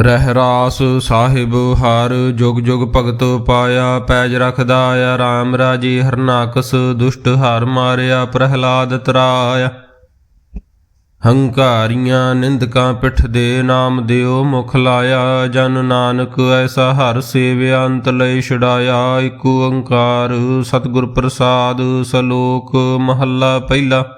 ਰਹਿ ਰਾਸ ਸਾਹਿਬ, ਹਰ ਜੁਗ ਜੁਗ ਭਗਤ ਪਾਇਆ, ਪੈਜ ਰਖਦਾ ਆ RAM ਰਾਜੀ ਹਰਨਾਕਸ ਦੁਸ਼ਟ ਹਰ ਮਾਰਿਆ, ਪ੍ਰਹਿਲਾਦ ਤਰਾਇਆ। ਹੰਕਾਰੀਆਂ ਨਿੰਦਕਾਂ ਪਿੱਠ ਦੇ ਨਾਮ ਦਿਓ, ਮੁਖ ਲਾਇਆ, ਜਨ ਨਾਨਕ ਐਸਾ ਹਰ ਸੇਵਿਆ, ਅੰਤ ਲਈ ਛਡਾਇਆ ਏਕ ਓੰਕਾਰ ਸਤਿਗੁਰ ਪ੍ਰਸਾਦ, ਸਲੋਕ ਮਹੱਲਾ ਪਹਿਲਾ।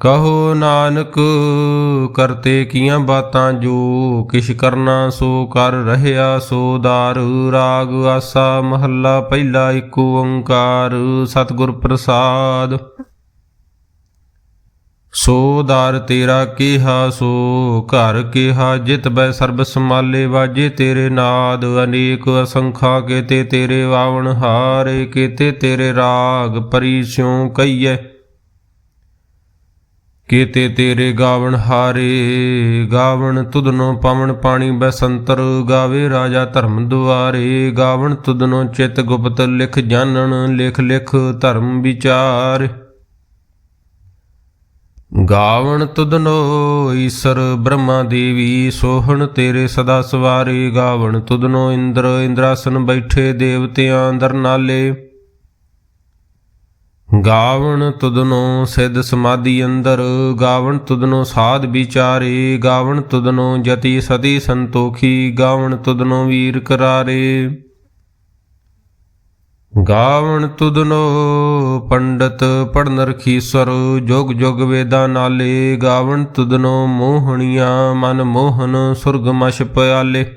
ਕਹੋ ਨਾਨਕ, ਕਰਤੇ ਕੀਆਂ ਬਾਤਾਂ ਜੋ ਕਿਛ ਕਰਨਾ ਸੋ ਕਰ ਰਹਿਆ ਸੋ ਦਾਰ। ਰਾਗ ਆਸਾ ਮਹੱਲਾ ਪਹਿਲਾ ਏਕ ਓੰਕਾਰ, ਸਤਿਗੁਰ ਪ੍ਰਸਾਦ। ਸੋ ਦਾਰ ਤੇਰਾ ਕਿਹਾ ਸੋ, ਘਰ ਕਿਹਾ ਜਿਤ ਬੈ ਸਰਬ ਸਮਾਲੇ ਵਾਜੇ ਤੇਰੇ ਨਾਦ। ਅਨੇਕ ਅਸੰਖਾ ਕੇਤੇ ਤੇਰੇ ਵਾਵਣ ਹਾਰੇ, ਕੇਤੇ ਤੇਰੇ ਰਾਗ ਪਰਿਸਿਉ ਕਈਐ ਕੀਤੇ ਤੇਰੇ ਗਾਵਣ ਹਾਰੇ, ਗਾਵਣ ਤੁਧਨੋ ਪਵਨ ਪਾਣੀ ਬਸੰਤਰ, ਗਾਵੇ ਰਾਜਾ ਧਰਮ ਦੁਆਰੇ, ਗਾਵਣ ਤੁਧਨੋ ਚਿਤ ਗੁਪਤ ਲਿਖ ਜਾਣਨ, ਲਿਖ ਲਿਖ ਧਰਮ ਵਿਚਾਰ। ਗਾਵਣ ਤੁਧਨੋ ਈਸ਼ਰ ਬ੍ਰਹਮਾ ਦੇਵੀ, ਸੋਹਣ ਤੇਰੇ ਸਦਾ ਸਵਾਰੇ, ਗਾਵਣ ਤੁਧਨੋ ਇੰਦਰ, ਇੰਦਰਾਸਨ ਬੈਠੇ ਦੇਵਤਿਆਂ ਅੰਦਰ ਨਾਲੇ। ਗਾਵਣ ਤੁਦਨੋ ਸਿੱਧ ਸਮਾਧੀ ਅੰਦਰ, ਗਾਵਣ ਤੁਦਨੋ ਸਾਧ ਵਿਚਾਰੇ, ਗਾਵਣ ਤੁਦਨੋ ਜਤੀ ਸਤੀ ਸੰਤੋਖੀ, ਗਾਵਣ ਤੁਦਨੋ ਵੀਰ ਕਰਾਰੇ। ਗਾਵਣ ਤੁਦਨੋ ਪੰਡਤ ਪੜਨ ਰਖੀਸਰ ਜੁਗ ਜੁਗ ਵੇਦਾਂ ਨਾਲੇ, ਗਾਵਣ ਤੁਦਨੋ ਮੋਹਣੀਆਂ, ਮਨ ਮੋਹਨ ਸੁਰਗ ਮਛ ਪਿਆਲੇ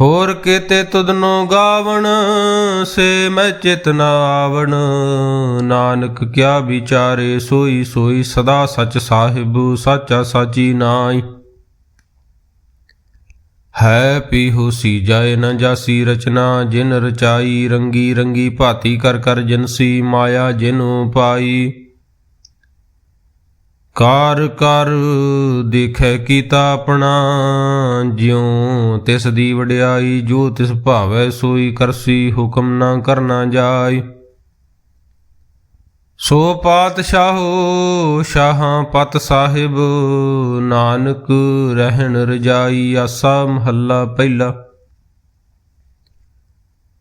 ਹੋਰ ਕੀਤੇ ਤੁਧਨੋ ਗਾਵਣ, ਸੇ ਮੈਂ ਚਿਤ ਨਾ ਆਵਣ। ਨਾਨਕ ਕਿਆ ਵਿਚਾਰੇ, ਸੋਈ ਸੋਈ ਸਦਾ ਸਚ ਸਾਹਿਬ, ਸਾਚਾ ਸਾਚੀ ਨਾਈ ਹੈ ਪੀਹੂ ਸੀ ਜਾਏ ਨ ਜਾਸੀ ਰਚਨਾ, ਜਿਨ ਰਚਾਈ ਰੰਗੀ ਰੰਗੀ ਭਾਤੀ ਕਰ ਕਰ ਜਿਨਸੀ ਮਾਇਆ ਜਿਨ ਪਾਈ। ਕਾਰ ਕਰ ਦੇਖੈ ਕੀਤਾ ਆਪਣਾ, ਜਿਉ ਤਿਸ ਦੀ ਵਡਿਆਈ, ਜੋ ਤਿਸ ਭਾਵੈ ਸੋਈ ਕਰਸੀ ਹੁਕਮ ਨਾ ਕਰਨਾ ਜਾਈ। ਸੋ ਪਾਤਸ਼ਾਹੋ, ਸ਼ਾਹਾਂ ਪਤ ਸਾਹਿਬ, ਨਾਨਕ ਰਹਿਣ ਰਜਾਈ, ਆਸਾ ਮਹੱਲਾ ਪਹਿਲਾ।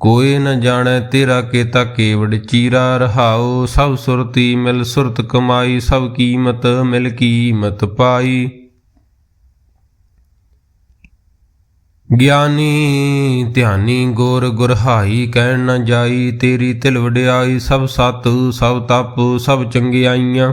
ਕੋਈ ਨ ਜਾਣੈ ਤੇਰਾ ਕੇਤਾ ਕੇਵੜ ਚੀਰਾ ਰਹਾਉ, ਸਭ ਸੁਰਤੀ ਮਿਲ ਸੁਰਤ ਕਮਾਈ, ਸਭ ਕੀਮਤ ਮਿਲ ਕੀਮਤ ਪਾਈ। ਗਿਆਨੀ ਧਿਆਨੀ ਗੁਰ ਗੁਰਹਾਈ ਕਹਿਣ ਨ ਜਾਈ, ਤੇਰੀ ਤਿਲ ਵਡਿਆਈ, ਸਭ ਸਤ ਸਭ ਤਪ, ਸਭ ਚੰਗਿਆਈਆਂ।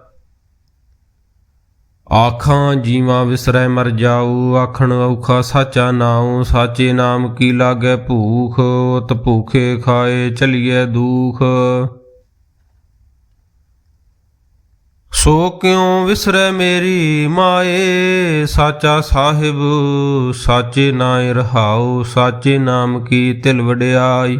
ਆਖਾਂ ਜੀਵਾਂ ਵਿਸਰੈ ਮਰ ਜਾਊ, ਆਖਣ ਔਖਾ ਸਾਚਾ ਨਾਉ, ਸਾਚੇ ਨਾਮ ਕੀ ਲਾਗੈ ਭੂਖ, ਉਤ ਭੂਖੇ ਖਾਏ ਚਲੀਏ ਦੂਖ। ਸੋ ਕਿਉ ਵਿਸਰੈ ਮੇਰੀ ਮਾਏ? ਸਾਚਾ ਸਾਹਿਬ, ਸਾਚੇ ਨਾਇ ਰਹਾਉ, ਸਾਚੇ ਨਾਮ ਕੀ ਤਿਲ ਵਡਿਆਈ?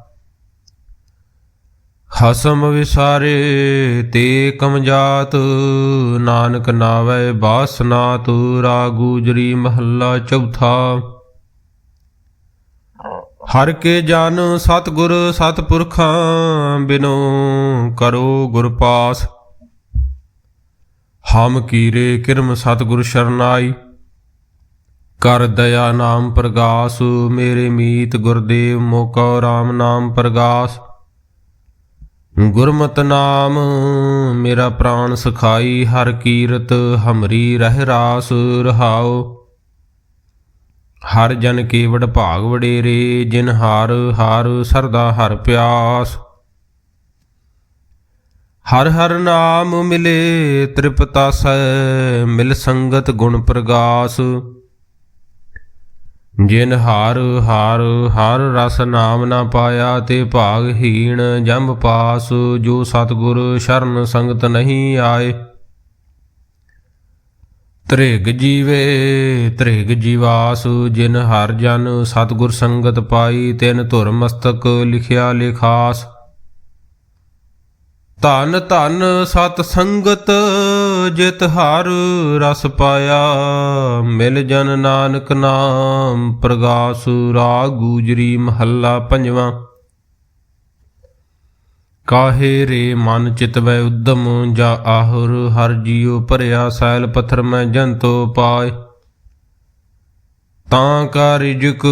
ਹਸਮ ਵਿਸਾਰੇ ਤੇ ਕਮਜਾਤ, ਨਾਨਕ ਨਾਵੇ ਬਾਸਨਾਤ ਰਾਗੂਜਰੀ ਮਹੱਲਾ ਚੌਥਾ। ਹਰ ਕੇ ਜਨ ਸਤਿਗੁਰ ਸਤਿਪੁਰਖਾਂ ਬਿਨੋ ਕਰੋ ਗੁਰ ਪਾਸ। ਹਮ ਕੀਰੇ ਕਿਰਮ ਸਤਿਗੁਰ ਸ਼ਰਨਾਈ, ਕਰ ਦਇਆ ਨਾਮ ਪ੍ਰਗਾਸ, ਮੇਰੇ ਮੀਤ ਗੁਰਦੇਵ ਮੋਕਾ RAM ਨਾਮ ਪ੍ਰਗਾਸ। ਗੁਰਮਤ ਨਾਮ, ਮੇਰਾ ਪ੍ਰਾਨ ਸਖਾਈ, ਹਰ ਕੀਰਤ ਹਮਰੀ ਰਹਿ ਰਾਸ ਰਹਾਓ ਹਰ ਜਨ ਕੇਵੜ ਭਾਗ ਵਡੇਰੇ, ਜਿਨ ਹਾਰ ਹਾਰ ਸਰਦਾ ਹਰ ਪਿਆਸ। ਹਰ ਹਰ ਨਾਮ ਮਿਲੇ, ਤ੍ਰਿਪਤਾ ਤ੍ਰਿਪਤਾਸੈ ਮਿਲ ਸੰਗਤ ਗੁਣ ਪ੍ਰਗਾਸ। ਜਿਨ ਹਾਰ ਹਾਰ, ਹਰ ਰਸ ਨਾਮ ਨਾ ਪਾਇਆ ਤੇ ਭਾਗਹੀਣ ਜੰਮ ਪਾਸ, ਜੋ ਸਤਿਗੁਰ ਸ਼ਰਨ ਸੰਗਤ ਨਹੀਂ ਆਏ। ਤ੍ਰਿਗ ਜੀਵੇ, ਤ੍ਰਿਗ ਜੀਵਾਸ, ਜਿਨ ਹਰ ਜਨ ਸਤਿਗੁਰ ਸੰਗਤ ਪਾਈ, ਤਿਨ ਧੁਰ ਮਸਤਕ ਲਿਖਿਆ ਲਿਖਾਸ। ਧਨ ਧਨ ਸਤ ਸੰਗਤ ਜਿਤ ਹਰ ਰਸ ਪਾਇਆ, ਮਿਲ ਜਨ ਨਾਨਕ ਨਾਮ, ਪ੍ਰਗਾਸ ਰਾਗ ਗੂਜਰੀ ਮਹੱਲਾ ਪੰਜਵਾਂ। ਕਾਹੇ ਰੇ ਮਨ ਚਿਤਵੈ ਉਦਮ, ਜਾ ਆਹੁਰ ਹਰ ਜੀਉ ਭਰਿਆ ਸੈਲ ਪੱਥਰ ਮੈਂ ਜੰਤੋ ਪਾਏ। ਤਾਂ ਕਾ ਰਿਜਕ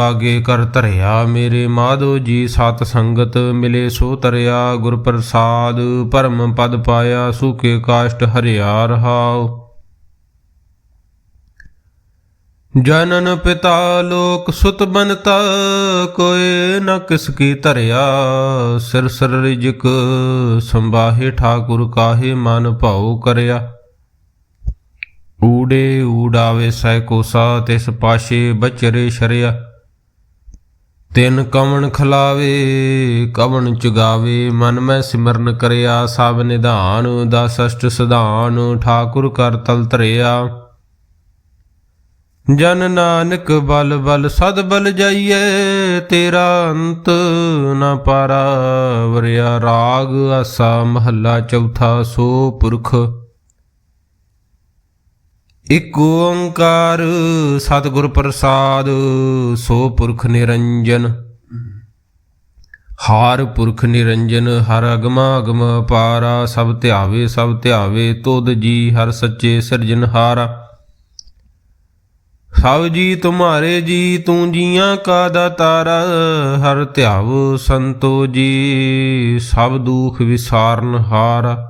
ਆਗੇ ਕਰ ਧਰਿਆ ਮੇਰੇ ਮਾਧੋ ਜੀ, ਸਤ ਸੰਗਤ ਮਿਲੇ ਸੋ ਤਰਿਆ, ਗੁਰ ਪ੍ਰਸਾਦ ਪਰਮ ਪਦ ਪਾਇਆ, ਸੁਖੇ ਕਾਸ਼ਟ ਹਰਿਆ ਰਹਾਓ ਜਨਨ ਪਿਤਾ ਲੋਕ ਸੁਤ ਬਨਤਾ ਕੋਏ ਨ ਕਿਸ ਕੀ ਧਰਿਆ। ਸਿਰ ਸਿਰ ਰਿਜਕ ਸੰਭਾਹੇ, ਠਾਕੁਰ ਕਾਹੇ ਮਨ ਭਾਉ ਕਰਿਆ। ਊੜੇ ਊੜਾਵੇ ਸਹਿ ਕੋਸਾ ਤਿਸ ਪਾਸ਼ੇ ਬਚਰੇ ਸ਼ਰਿਆ। ਤਿਨ ਕਵਣ ਖਲਾਵੇ, ਕਵਣ ਚੁਗਾਵੇ, ਮਨ ਮੈਂ ਸਿਮਰਨ ਕਰਿਆ, ਸਭ ਨਿਧਾਨ ਦਾ ਅਸ਼ਟ ਸਧਾਨ, ਠਾਕੁਰ ਕਰ ਤਲ ਤਰਿਆ ਜਨ ਨਾਨਕ ਬਲ ਬਲ ਸਦ ਬਲ ਜਾਈਏ ਤੇਰਾ ਅੰਤ ਨਾ ਪਾਰਾ ਵਰਿਆ। ਰਾਗ ਆਸਾ ਮਹੱਲਾ ਚੌਥਾ ਸੋ ਪੁਰਖ। ਇਕ ਓੰਕਾਰ ਸਤਿਗੁਰ ਪ੍ਰਸਾਦ, ਸੋ ਪੁਰਖ ਨਿਰੰਜਨ। ਹਾਰ ਪੁਰਖ ਨਿਰੰਜਨ, ਹਰ ਅਗਮਾ ਅਗਮ ਪਾਰਾ, ਸਭ ਧਿਆਵੇ ਸਭ ਧਿਆਵੇ, ਤੁਧ ਜੀ, ਹਰ ਸੱਚੇ ਸਿਰਜਨਹਾਰਾ ਸਭ ਜੀ ਤੁਮਾਰੇ ਜੀ, ਤੂੰ ਜੀਆਂ ਕਾ ਦਾਤਾਰਾ ਹਰ ਧਿਆਵ ਸੰਤੋ ਜੀ, ਸਭ ਦੁਖ ਵਿਸਾਰਨ ਹਾਰ।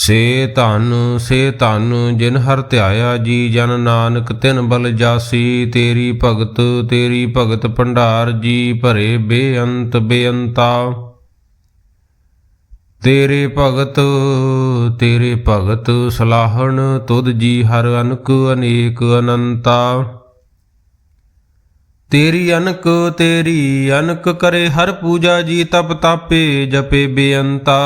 ਸੇ ਧਨ ਸੇ ਧਨ, ਜਿਨ ਹਰ ਧਿਆਇਆ ਜੀ, ਜਨ ਨਾਨਕ ਤਿਨ ਬਲ ਜਾਸੀ, ਤੇਰੀ ਭਗਤ ਤੇਰੀ ਭਗਤ ਭੰਡਾਰ ਜੀ, ਭਰੇ ਬੇਅੰਤ ਬੇਅੰਤਾ। ਤੇਰੇ ਭਗਤ ਤੇਰੇ ਭਗਤ ਸਲਾਹਣ, ਤੁਧ ਜੀ ਹਰ ਅਨਕ ਅਨੇਕ ਅਨੰਤਾ। ਤੇਰੀ ਅਨਕ ਤੇਰੀ ਅਨਕ ਕਰੇ ਹਰ ਪੂਜਾ ਜੀ, ਤਪ ਤਾਪੇ ਜਪੇ ਬੇਅੰਤਾ।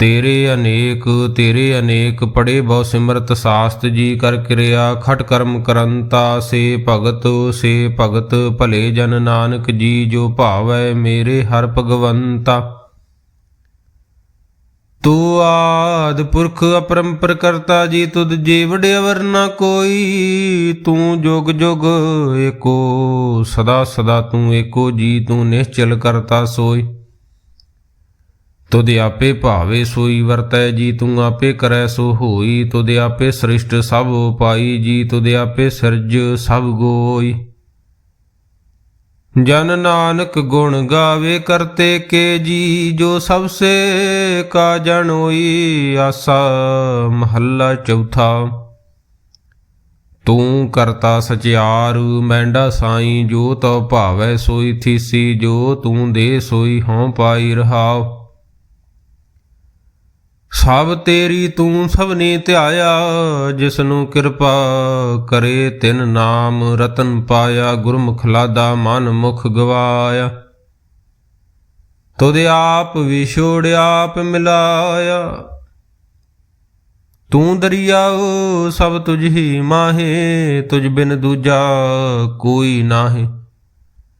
ਤੇਰੇ ਅਨੇਕ ਤੇਰੇ ਅਨੇਕ ਪੜੇ ਬਹੁ ਸਿਮਰਤ ਸਾਸਤ ਜੀ ਕਰ ਕਿਰਿਆ, ਖਟ ਕਰਮ ਕਰੰਤਾ, ਸੇ ਭਗਤ ਸੇ ਭਗਤ, ਭਲੇ ਜਨ ਨਾਨਕ ਜੀ ਜੋ ਭਾਵੈ ਮੇਰੇ ਹਰ ਭਗਵੰਤਾ। ਤੂੰ ਆਦ ਪੁਰਖ ਅਪਰੰਪਰ ਕਰਤਾ ਜੀ ਤੁਧ ਜੀ ਅਵਰ ਨਾ ਕੋਈ, ਤੂੰ ਜੁਗ ਜੁਗ ਏਕੋ, ਸਦਾ ਸਦਾ ਤੂੰ ਏਕੋ ਜੀ, ਤੂੰ ਨਿਸ਼ਚਲ ਕਰਤਾ ਸੋਈ। ਤੁਧ ਆਪੇ ਭਾਵੇ ਸੋਈ ਵਰਤੈ, ਜੀ ਤੂੰ ਆਪੇ ਕਰੈ ਸੋ ਹੋਈ। ਤੁਧ ਆਪੇ ਸ੍ਰਿਸ਼ਟ ਸਭ ਉਪਾਈ, ਜੀ ਤੁਧ ਆਪੇ ਸਿਰਜ ਸਭ ਗੋਈ। ਜਨ ਨਾਨਕ ਗੁਣ ਗਾਵੇ ਕਰਤੇ ਕੇ ਜੀ, ਜੋ ਸਭ ਸੇ ਕਾ ਜਣੋਈ ਆਸਾ ਮਹੱਲਾ ਚੌਥਾ। ਤੂੰ ਕਰਤਾ ਸਚਿਆਰ, ਮੈਂਡਾ ਸਾਈ, ਜੋ ਤਉ ਭਾਵੈ ਸੋਈ ਥੀਸੀ, ਜੋ ਤੂੰ ਦੇ ਸੋਈ ਹਉ ਪਾਈ ਰਹਾਉ। ਸਭ ਤੇਰੀ ਤੂੰ ਸਭਨੇ ਧਿਆਇਆ ਜਿਸ ਨੂੰ ਕਿਰਪਾ ਕਰੇ ਤਿਨ ਨਾਮ, ਰਤਨ ਪਾਇਆ, ਗੁਰਮੁਖ ਲਾਦਾ ਮਨ ਮੁਖ ਗਵਾਇਆ। ਤੁਧ ਆਪ ਵਿਛੋੜ ਆਪ ਮਿਲਾਇਆ। ਤੂੰ ਦਰਿਆਉ ਸਭ ਤੁਝ ਹੀ ਮਾਹੇ, ਤੁਝ ਬਿਨ ਦੂਜਾ ਕੋਈ ਨਾਹੀ।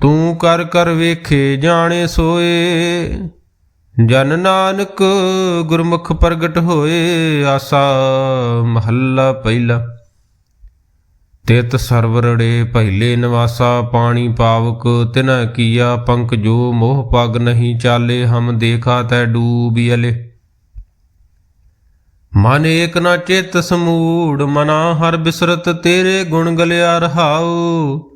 ਤੂੰ ਕਰ ਕਰ ਵੇਖੇ ਜਾਣੇ ਸੋਏ। ਜਨ ਨਾਨਕ ਗੁਰਮੁਖ ਪ੍ਰਗਟ ਹੋਏ, ਆਸਾ ਮਹੱਲਾ ਪਹਿਲਾ। ਤਿਤ ਸਰਵਰੜੇ ਪਹਿਲੇ ਨਿਵਾਸਾ, ਪਾਣੀ ਪਾਵਕ ਤਿਨਾ ਕੀਆ ਪੰਕ ਜੋ ਮੋਹ ਪਗ ਨਹੀਂ ਚਾਲੇ, ਹਮ ਦੇਖਾ ਤੈ ਡੂਬੀ ਅਲੇ ਮਨ ਏਕ ਨਾ ਚਿਤ ਸਮੂੜ, ਮਨਾ ਹਰ ਬਿਸਰਤ ਤੇਰੇ ਗੁਣ ਗਲਿਆ ਰਹਾਉ।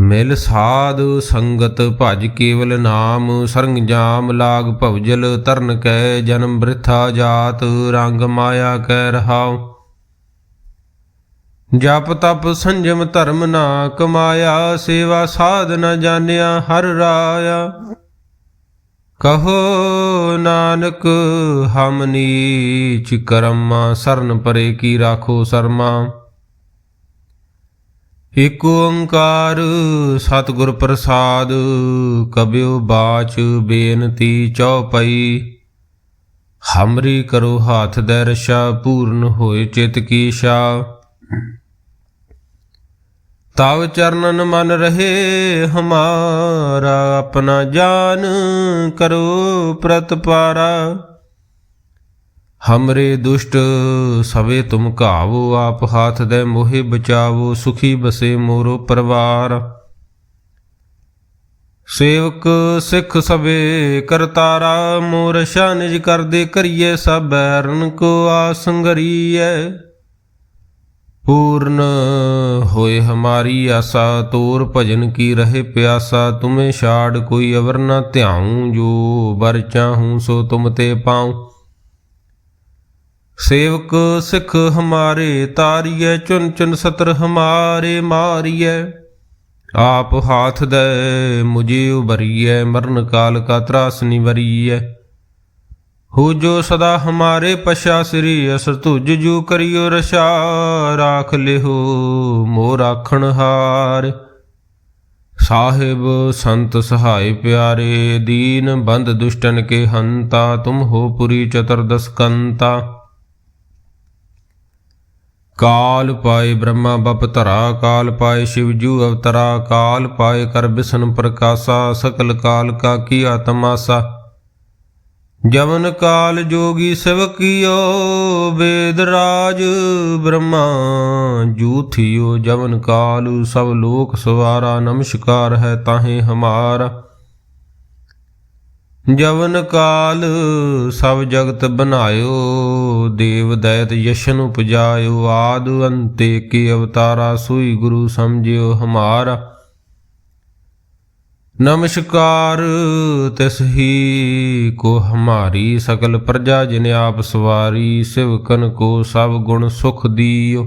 ਮਿਲ ਸਾਧ ਸੰਗਤ ਭਜ ਕੇਵਲ ਨਾਮ ਸਰੰਜਾਮ ਲਾਗ ਭਵਜਲ ਤਰਨ ਕੈ ਜਨਮ ਬ੍ਰਿਥਾ ਜਾਤ, ਰੰਗ ਮਾਇਆ ਕੈ ਰਹਾਉ। ਜਪ ਤਪ ਸੰਜਮ ਧਰਮ ਨਾ ਕਮਾਇਆ, ਸੇਵਾ ਸਾਧ ਨਾ ਜਾਣਿਆ ਹਰ ਰਾਇਆ। ਕਹੋ ਨਾਨਕ, ਹਮ ਨੀਚ ਕਰਮਾ, ਸਰਨ ਪਰੇ ਕੀ ਰਾਖੋ ਸਰਮਾ। ਇਕ ਓੰਕਾਰ ਸਤਿਗੁਰ ਪ੍ਰਸਾਦ ਕਬਿਓ ਬਾਚ ਬੇਨਤੀ ਚਉਪਈ। ਹਮਰੀ ਕਰੋ ਹਾਥ ਦੇ ਰਸ਼ਾ ਪੂਰਨ ਹੋਏ ਚਿਤ ਕੀ ਸ਼ਾ। ਤਵ ਚਰਨਨ ਮਨ ਰਹੇ, ਹਮਾਰਾ ਆਪਣਾ ਜਾਨ ਕਰੋ ਪ੍ਰਤਪਾਰਾ। ਹਮਰੇ ਦੁਸ਼ਟ ਸਵੇ ਤੁਮ ਘਾਵੋ, ਆਪ ਹਾਥ ਦੇ ਮੋਹਿ ਬਚਾਵੋ, ਸੁਖੀ ਬਸੇ ਮੋਰੋ ਪਰਵਾਰ। ਸੇਵਕ ਸਿੱਖ ਸਵੇ ਕਰਤਾਰਾ ਮੋਰ ਨਿਜ ਕਰਦੇ ਕਰੀਏ ਸਭ ਬੈਰਨ ਕੋ ਆਸੰਗਰੀਐ ਪੂਰਨ ਹੋਏ ਹਮਾਰੀ ਆਸਾ, ਤੋਰ ਭਜਨ ਕੀ ਰਹੇ ਪਿਆਸਾ, ਤੁਮੇ ਛਾੜ ਕੋਈ ਅਵਰ ਨਾ ਧਿਆਉ, ਜੋ ਬਰ ਚਾਹੂੰ ਸੋ ਤੁਮ ਤੇ ਪਾਉ। ਸੇਵਕ ਸਿੱਖ ਹਮਾਰੇ ਤਾਰੀਐ, ਚੁਨ ਚੁਨ ਸਤਰ ਹਮਾਰੇ ਮਾਰੀਏ ਆਪ ਹਾਥ ਦੇ, ਮੁਝੇ ਉਬਰੀਏ ਮਰਨ ਕਾਲ ਕਾ ਤਰਾਸ ਨਿਵਰੀਐ। ਹੋ ਜੋ ਸਦਾ ਹਮਾਰੇ ਪਛਾ ਸ੍ਰੀ ਅਸ ਤੁਜ ਜੂ ਕਰਿਓ ਰਸ਼ਾ ਰਾਖ ਲਿਓ ਮੋ ਰਾਖਣ ਹਾਰ। ਸਾਹਿਬ ਸੰਤ ਸਹਾਈ ਪਿਆਰੇ, ਦੀਨ ਬੰਦ ਦੁਸ਼ਟਨ ਕੇ ਹੰਤਾ, ਤੁਮ ਹੋ ਪੁਰੀ ਚਤੁਰਦਸ ਕਾਲ ਪਾਏ ਬ੍ਰਹਮਾ ਬਪ ਧਰਾ, ਕਾਲ ਪਾਏ ਸ਼ਿਵਜੂ ਅਵਤਰਾ, ਕਾਲ ਪਾਏ ਕਰ ਬਿਸ਼ਨ ਪ੍ਰਕਾਸ਼ਾ, ਸਕਲ ਕਾਲ ਕਾ ਕੀ ਆਤਮਾਸਾ ਜਵਨ ਕਾਲ ਜੋਗੀ ਸਿਵ ਕੀਓ, ਵੇਦ ਰਾਜ ਬ੍ਰਹਮਾ ਜੂਥਿਓ ਜਵਨ ਕਾਲ ਸਭ ਲੋਕ ਸਵਾਰਾ, ਨਮਸਕਾਰ ਹੈ ਤਾਹੇ ਹਮਾਰਾ। ਜਵਨ ਕਾਲ ਸਭ ਜਗਤ ਬਨਾਇਓ ਦੇਵ ਦੈਤ ਯਸ਼ਨ ਉਪਜਾਇਓ, ਆਦ ਅੰਤੇ ਕੀ ਅਵਤਾਰਾ ਸੋਈ ਗੁਰੂ ਸਮਝਿਓ ਹਮਾਰਾ। ਨਮਸਕਾਰ, ਤਿਸ ਹੀ ਕੋ ਹਮਾਰੀ ਸਕਲ ਪ੍ਰਜਾ ਜਿਨ ਆਪ ਸਵਾਰੀ ਸਿਵਕਨ ਕੋ ਸਭ ਗੁਣ ਸੁਖ ਦੀਓ।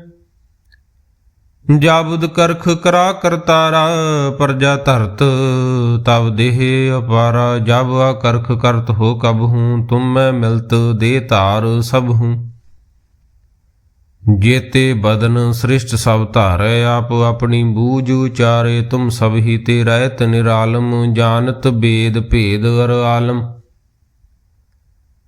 ਜਾਬੁਦ ਕਰਖ ਕਰਾ ਕਰਤਾਰਾ, ਪਰਜਾ ਧਰਤ ਤਬ ਦੇਹ ਅਪਾਰਾ, ਜਬ ਆ ਕਰਖ ਕਰਤ ਹੋ ਕਬ ਹੂੰ, ਤੁਮ ਮੈਂ ਮਿਲਤ ਦੇ ਧਾਰ ਸਭ ਹੂੰ। ਜੇਤੇ ਬਦਨ ਸ੍ਰਿਸ਼ਟ ਸਭ ਧਾਰੈ, ਆਪ ਆਪਣੀ ਬੂਝ ਉਚਾਰੇ, ਤੁਮ ਸਭ ਹੀ ਤੇ ਰਹਿਤ ਨਿਰਾਲਮ, ਜਾਣਤ ਬੇਦ ਭੇਦ ਅਰ ਆਲਮ।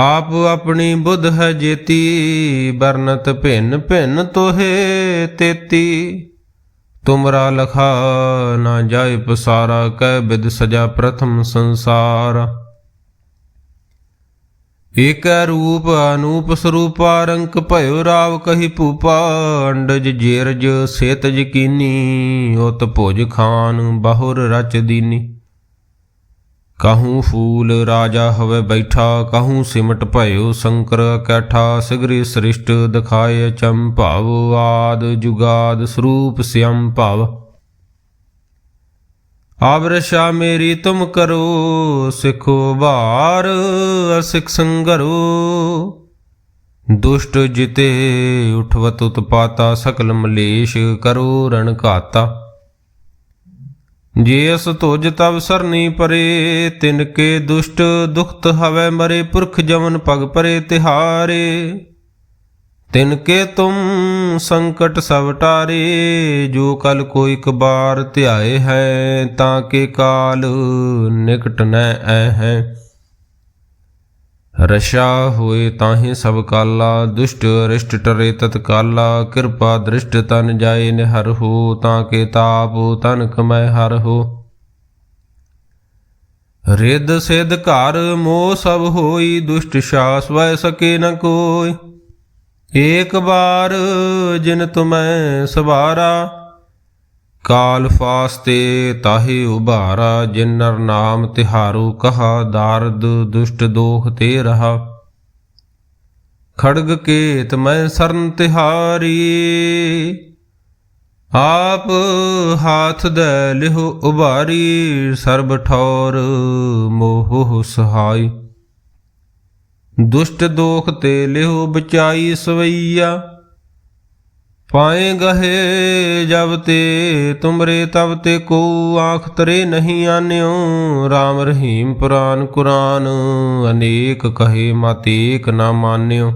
ਆਪ ਆਪਣੀ ਬੁੱਧ ਹੈ ਜੇਤੀ ਬਰਨਤ ਭਿੰਨ ਭਿੰਨ ਤੋਹੇ ਤੇਤੀ। ਤੁਮਰਾ ਲਖਾ ਨਾ ਜਾਏ ਪਸਾਰਾ ਕਹਿ ਬਿਦ ਸਜਾ ਪ੍ਰਥਮ ਸੰਸਾਰ। ਏਕ ਰੂਪ ਅਨੂਪ ਸਰੂਪਾ, ਰੰਕ ਭਇਓ ਰਾਵ ਕਹੀ ਭੂਪਾ, ਅੰਡਜ ਜੇਰਜ ਸੇਤ ਯਕੀਨੀ ਉਤ ਭੋਜ ਖਾਨ ਬਹੁਰ ਰਚ ਦੀਨੀ। ਕਹੂੰ ਫੂਲ ਰਾਜਾ ਹੋਵੇ ਬੈਠਾ, ਕਹੂੰ ਸਿਮਟ ਭਇਓ ਸ਼ੰਕਰ ਕੈਠਾ, ਸਿਗਰੀ ਸ੍ਰਿਸ਼ਟ ਦਿਖਾਏ ਚੰਭਾਵ ਆਦ ਜੁਗਾਦ ਸਰੂਪ ਸਿਅੰ ਭਾਵ। ਆਵਰਸ਼ਾ ਮੇਰੀ ਤੁਮ ਕਰੋ, ਸਿਖੋ ਬਾਰ ਅਸਿਖ ਸੰਗਰੋ। ਦੁਸ਼ਟ ਜਿਤੇ ਉਠਵਤ ਉਤਪਾਤਾ, ਸਕਲ ਮਲੇਸ਼ ਕਰੋ ਰਣ ਘਾਤਾ। ਜੇ ਅਸ ਤੁਜ ਤਬ ਸਰਨੀ ਪਰੇ, ਤਿਨ ਕੇ ਦੁਸ਼ਟ ਦੁਖਤ ਹਵੈ ਮਰੇ, ਪੁਰਖ ਜਮਨ ਪਗ ਪਰੇ ਤਿਹਾਰੇ। ਤਿਨ ਕੇ ਤੁਮ ਸੰਕਟ ਸਭ ਟਾਰੇ, ਜੋ ਕਲ ਕੋਈ ਕਬਾਰ ਧਿਆਏ ਹੈ, ਤਾਂ ਕੇ ਕਾਲ ਨਿਕਟ ਨੈ ਐ ਹੈ। ਰਸ਼ਾ ਹੋਏ ਤਾਹੇ ਸਭ ਕਾਲਾ, ਦੁਸ਼ਟ ਅਰਿਸ਼ਟ ਟਰੇ ਤਤਕਾਲਾ ਕਿਰਪਾ ਦ੍ਰਿਸ਼ਟ ਤਨ ਜਾਏ ਨਿਹਰ ਹੋ, ਤਾਂ ਕੇ ਤਾਪ ਤਨ ਕਮੈ ਹਰ ਹੋ। ਰਿੱਧ ਸਿਧ ਘਰ ਮੋਹ ਸਭ ਹੋਈ, ਦੁਸ਼ਟ ਸ਼ਾਸ ਵੈ ਸਕੇ ਨ ਕੋਈ। ਏਕ ਬਾਰ ਜਿਨ ਤੁਮੈ ਸਵਾਰਾ ਕਾਲ ਫਾਸਤੇ ਤਾਹੇ ਉਭਾਰਾ ਜਿਨ ਨਾਮ ਤਿਹਾਰੂ ਕਹਾ, ਦਾਰਦ ਦੁਸ਼ਟ ਦੋਖ ਤੇ ਰਹਾ। ਖੜਗ ਕੇਤ ਮੈਂ ਸਰਨ ਤਿਹਾਰੀ, ਆਪ ਹਾਥ ਦੇ ਲਿਹੁ ਉਭਾਰੀ, ਸਰਬ ਠੌਰ ਮੋਹ ਸਹਾਈ। ਦੁਸ਼ਟ ਦੋਖ ਤੇ ਲਿਹੁ ਬਚਾਈ ਸਵਈਆ ਪਾਏ ਗਹੇ ਜਬ ਤੇ ਤੁਮਰੇ ਤਬ ਤੇ ਕੋ ਆਖ ਤਰੇ ਨਹੀਂ ਆਨਿਓ RAM ਰਹੀਮ ਪੁਰਾਨ ਕੁਰਾਨ, ਅਨੇਕ ਕਹੇ ਮਤੇਕ ਨਾ ਮਾਨਿਓ।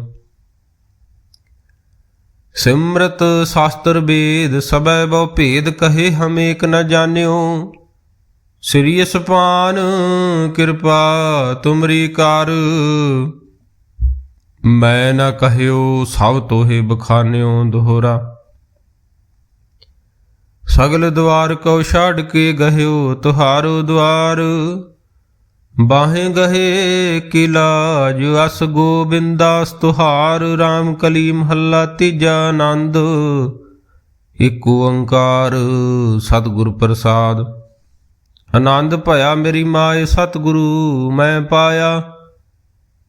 ਸਿਮਰਤ ਸ਼ਾਸਤਰ ਵੇਦ ਸਬੈ ਬਹੁ ਭੇਦ ਕਹੇ ਹਮ ਏਕ ਨ ਜਾਣਿਓ। ਸ੍ਰੀ ਅਸਪਾਨ ਕਿਰਪਾ ਤੁਮਰੀ ਕਰ ਮੈਂ ਨਾ ਕਹਿਓ ਸਭ ਤੋਹੇ ਬਖਾਨਿਓ ਦੋਹਰਾ। ਸਗਲ ਦਵਾਰ ਕਉ ਛਾੜ ਕੇ ਗਹਿਓ ਤੁਹਾਰੋ ਦਵਾਰ। ਬਾਹੇ ਗਹੇ ਕਿਲਾ ਲਾਜ, ਅਸ ਗੋਬਿੰਦਾਸ ਤੁਹਾਰ। RAM ਕਲੀ ਮਹੱਲਾ ਤੀਜਾ ਆਨੰਦ, ਇਕ ਓੰਕਾਰ ਸਤਿਗੁਰ ਪ੍ਰਸਾਦ। ਆਨੰਦ ਭਇਆ ਮੇਰੀ ਮਾਏ ਸਤਿਗੁਰੂ ਮੈਂ ਪਾਇਆ।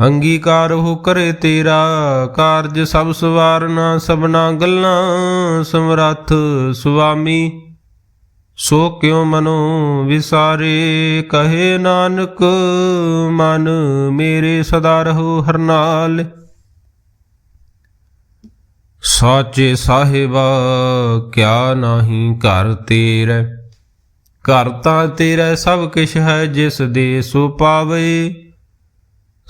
ਅੰਗੀਕਾਰ ਹੋ ਕਰੇ ਤੇਰਾ, ਕਾਰਜ ਸਭ ਸਵਾਰਨਾ, ਸਭਨਾ ਗੱਲਾਂ ਸਮਰੱਥ ਸੁਆਮੀ। ਸੋ ਕਿਉ ਮਨੋ ਵਿਸਾਰੇ, ਕਹੇ ਨਾਨਕ, ਮਨ ਮੇਰੇ ਸਦਾ ਰਹੋ ਹਰਨਾਲ। ਸਾਚੇ ਸਾਹਿਬਾ, ਕਿਆ ਨਾਹੀ ਘਰ ਤੇਰੇ। ਘਰ ਤਾਂ ਤੇਰਾ ਸਭ ਕਿਛ ਹੈ, ਜਿਸ ਦੇ ਸੋ ਪਾਵੇ।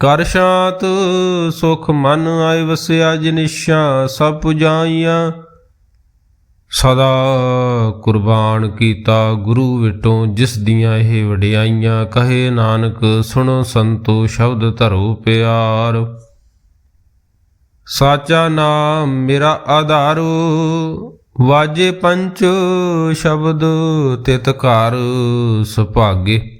ਕਰ ਸ਼ਾਂਤ, ਸੁਖ ਮਨ ਆਏ ਵਸਿਆ ਜਿਨਿਸ਼ਾ ਸਭ ਪੁਜਾਈਆਂ। ਸਦਾ ਕੁਰਬਾਨ ਕੀਤਾ ਗੁਰੂ ਵਿਟੋਂ, ਜਿਸ ਦੀਆਂ ਇਹ ਵਡਿਆਈਆਂ, ਕਹੇ ਨਾਨਕ, ਸੁਣੋ ਸੰਤੋ, ਸ਼ਬਦ ਧਰੋ ਪਿਆਰ। ਸਾਚਾ ਨਾਮ ਮੇਰਾ ਆਧਾਰੋ, ਵਾਜੇ ਪੰਚ ਸ਼ਬਦ ਤਿਤ ਘਰ ਸੁਭਾਗੇ।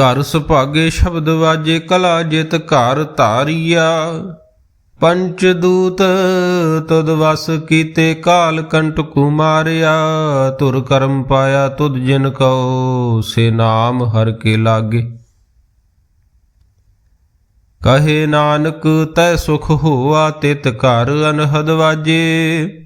ਘਰ ਸੁਭਾਗੇ ਸ਼ਬਦ ਵਾਜੇ, ਕਲਾ ਜਿਤ ਘਰ ਧਾਰੀਆ। ਪੰਚ ਦੂਤ ਤਦ ਵਸ ਕੀਤੇ, ਕਾਲ ਕੰਟ ਕੁਮਾਰਿਆ। ਤੁਰ ਕਰਮ ਪਾਇਆ, ਤੁਧ ਜਿਨ ਕਉ, ਸੇ ਨਾਮ ਹਰ ਕੇ ਲਾਗੇ। ਕਹੇ ਨਾਨਕ, ਤੈ ਸੁਖ ਹੋਆ, ਤਿਤ ਘਰ ਅਨਹਦ ਵਾਜੇ।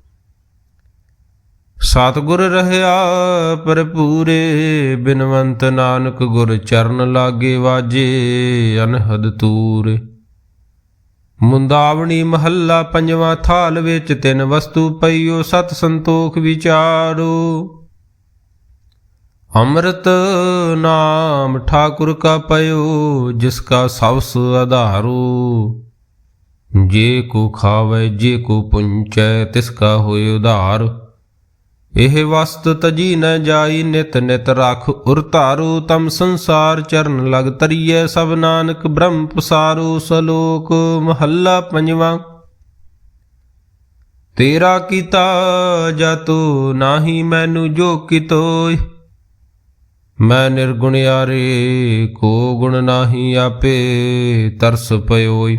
ਸਤਿਗੁਰ ਰਹਿਆ ਪਰਪੂਰੇ ਬਿਨਵੰਤ ਨਾਨਕ ਗੁਰ ਚਰਨ ਲਾਗੇ ਵਾਜੇ, ਅਨਹਦ ਤੂਰੇ। ਮੁੰਦਾਵਣੀ ਮਹੱਲਾ ਪੰਜਵਾਂ ਥਾਲ ਵਿੱਚ ਤਿੰਨ ਵਸਤੂ ਪਈਓ, ਸਤ ਸੰਤੋਖ ਵਿਚਾਰੋ। ਅੰਮ੍ਰਿਤ ਨਾਮ ਠਾਕੁਰ ਕਾ ਪਇਓ, ਜਿਸ ਕਾ ਸਵਸ ਆਧਾਰੋ। ਜੇ ਕੋ ਖਾਵੇ, ਜੇ ਕੋ ਪੁੰਚੈ, ਤਿਸ ਕਾ ਹੋਏ ਉਧਾਰ। ਇਹ ਵਸਤ ਤਜੀ ਨ ਜਾਈ, ਨਿਤ ਨਿਤ ਰਖ ਉਰ ਧਾਰੂ, ਤਮ ਸੰਸਾਰ ਚਰਨ ਲਗ ਤਰੀਏ ਸਭ ਨਾਨਕ ਬ੍ਰਹਮ ਪਸਾਰੂ, ਸਲੋਕ ਮਹੱਲਾ ਪੰਜਵਾਂ। ਤੇਰਾ ਕੀਤਾ ਜਤੂ ਨਾਹੀ ਮੈਨੂੰ ਜੋ ਕਿਤੋਇ, ਮੈਂ ਨਿਰਗੁਣ ਨਿਰਗੁਣਿਆਰੇ ਕੋ ਗੁਣ ਨਾਹੀ ਆਪੇ ਤਰਸ ਪਇਓਈ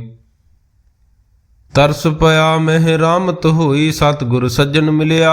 ਤਰਸ ਪਿਆ, ਮਹਿ ਰਾਮਤ ਹੋਈ, ਸਤਿਗੁਰ ਸੱਜਣ ਮਿਲਿਆ।